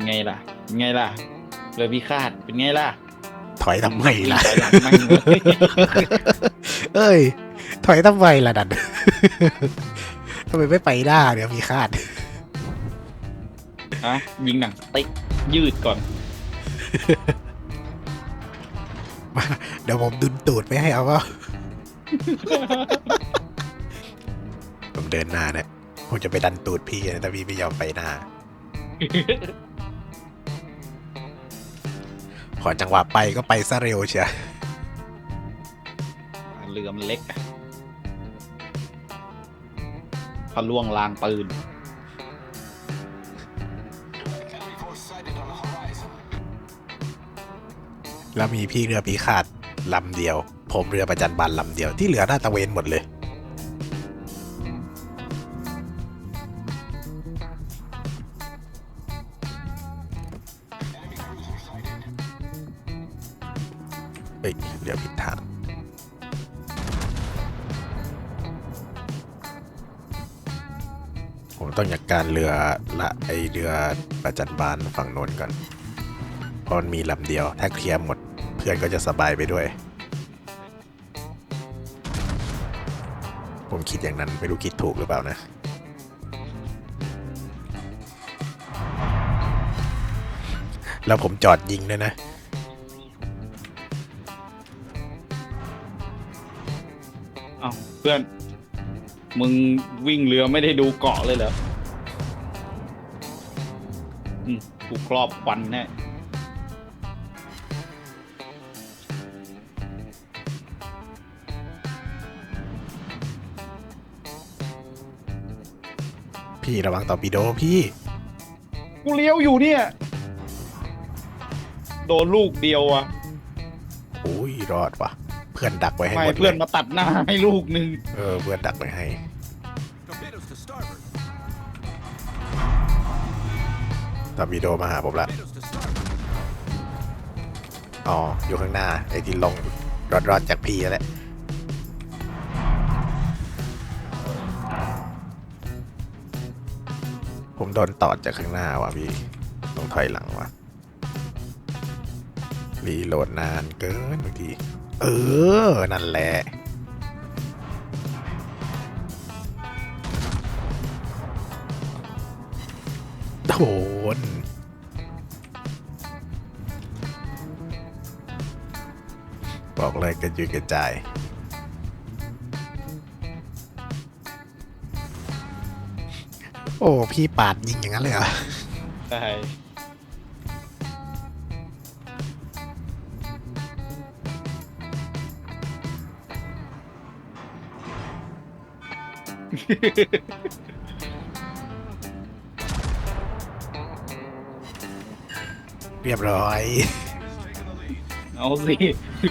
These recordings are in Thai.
เป็นไงล่ะเป็นไงล่ะเรือพิฆาตเป็นไงล่ะ ถอยทำไมล่ะไปหลังแม่งเลยเอ้ย ถอยทำไมล่ะดันทำไมไม่ไปหน้าเดี๋ยวมีคาดฮะยิงหนังสติ๊กยืดก่อนเดี๋ยวผมดุนตูดไปให้เอาว่าผมเดินหน้าเนี่ยผมจะไปดันตูดพี่นะแต่พี่ไม่ยอมไปหน้า ขอจังหวะไปก็ไปซะเร็วเชียเรือมันเล็กอะพะล่วงลางปืน แล้วมีพี่เรือปีขาดลำเดียว ผมเรือประจันบานลำเดียวที่เหลือหน้าตะเวนหมดเลย เฮ้ยเรือผิดทางผมต้องจัดการเรือละไอเรือประจันบานฝั่งโน้นก่อนเพราะมันมีลำเดียว ถ้าเคลียร์หมดเพื่อนก็จะสบายไปด้วย ผมคิดอย่างนั้นไม่รู้คิดถูกหรือเปล่านะแล้วผมจอดยิงด้วยนะ เอ้าเพื่อน มึงวิ่งเรือไม่ได้ดูเกาะเลยเหรออืมกูครอบควันแน่พี่ระวังต่อร์ปิโดพี่ กูเลี้ยวอยู่เนี่ย โดนลูกเดียวอะโอ้ยรอดว่ะเพื่อนดักไว้ให้ไม่หมดเลเพื่อนยมาตัดหน้าให้ลูกหนึ่งเออเพื่อนดักไว้ให้ Torpedoes to starboard. ตอร์ปิโดมาหาผมละ Torpedoes to starboard. อ๋อ อยู่ข้างหน้า ไอ้ที่ลงรอดรอดๆจากพี่นั่นแหละผมโดนตอดจากข้างหน้าว่ะพี่ ต้องถอยหลังว่ะรีโหลดนานเกินบางที เออ นั่นแหละโดนบอกเลยกระจุยกระจายโอ้ พี่ปาดยิงอย่างนั้นเลยเหรอ ใช่ เรียบร้อย เอาสิ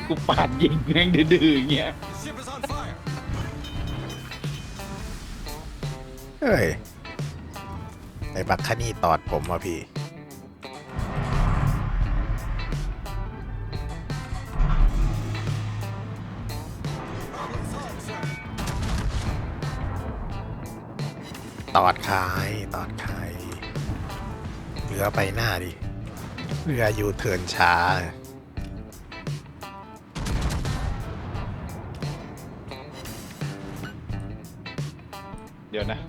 กูปาดยิงแม่งดื้อๆอย่างเงี้ย The ship is on fire. เฮ้ยไอ้บักคนี่ตอดผมว่ะพี่ ตอดขายตอดขายเรือไปหน้าดิเรืออยู่เทิร์นช้า เดี๋ยวนะ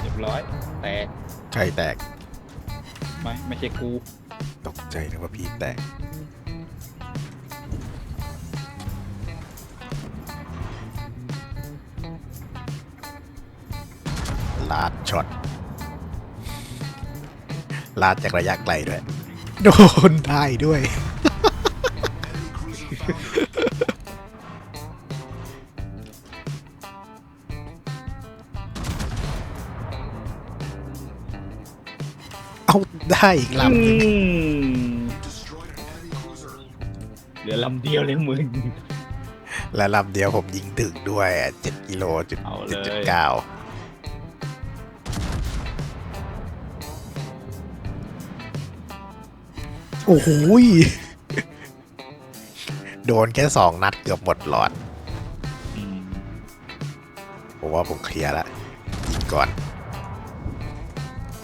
เรียบร้อย แตกใครแตก ไม่ ไม่ใช่กูตก ใจนึกว่าพี่แตกลาดช็อตลาดจากระยะไกลด้วย โดนได้ด้วย เอาได้อีกลำหนึ่ง อืมเหลือลำเดียวเลยมึง และลำเดียวผมยิงถึงด้วยเจ็ดกิโลจุดเอาเลยจุดจุดเก้าโอ้โหยโดนแค่สองนัดเกือบหมดหลอด อืมผมว่าผมเคลียร์ละยิงก่อน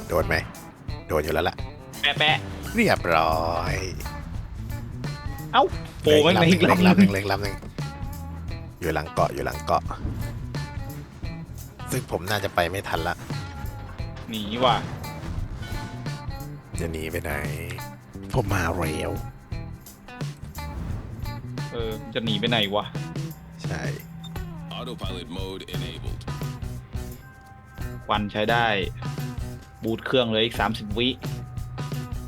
โดนไหม โดนอยู่แล้วล่ะ แปะแปะเรียบร้อย เอ้า โผล่ไม่มาอีกเล็กลำหลำหนึนึ่งงเล็กลำหนึ่งอยู่หลังเกาะอยู่หลังเกาะ ซึ่งผมน่าจะไปไม่ทันละหนีว่ะจะหนีไปไหน ผมมาเร็วเออจะหนีไปไหนวะใช่ Autopilot mode enabled. ควันใช้ได้ บูทเครื่องเลยอีกสามสิบวิ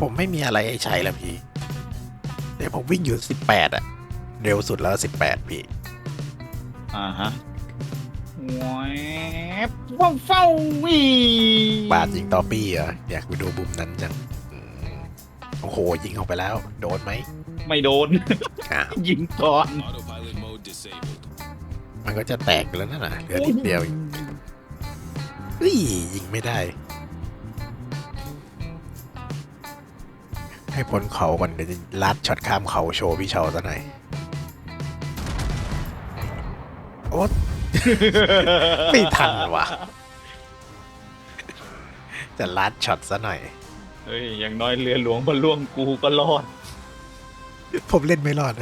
ผมไม่มีอะไรให้ใช้แล้วพี่ เดี๋ยวผมวิ่งอยู่สิบแปดอะเร็วสุดแล้วสิบแปดพี่ อ่าฮะแวบว้าวเฝ้าวีบาดยิงต่อปี้เหรออยากไปดูบุมนั้นจังอืมโอ้โหยิงออกไปแล้ว โดนไหมไม่โดน อ้าวยิงก่อน Autopilot mode disabled. มันก็จะแตกไปแล้วนั่นน่ะเหลือนิดเดียวเองเฮ้ยยิงไม่ได้ ให้พ้นเขาก่อนเดี๋ยวจะลัดช็อตข้ามเขาโชว์พี่เชาซะหน่อยโอ๊ต ไม่ทันว่ะจะลัดช็อตซะหน่อย เฮ้ย อย่างน้อยเรือหลวงพระล่วงกูก็รอด ผมเล่นไม่รอด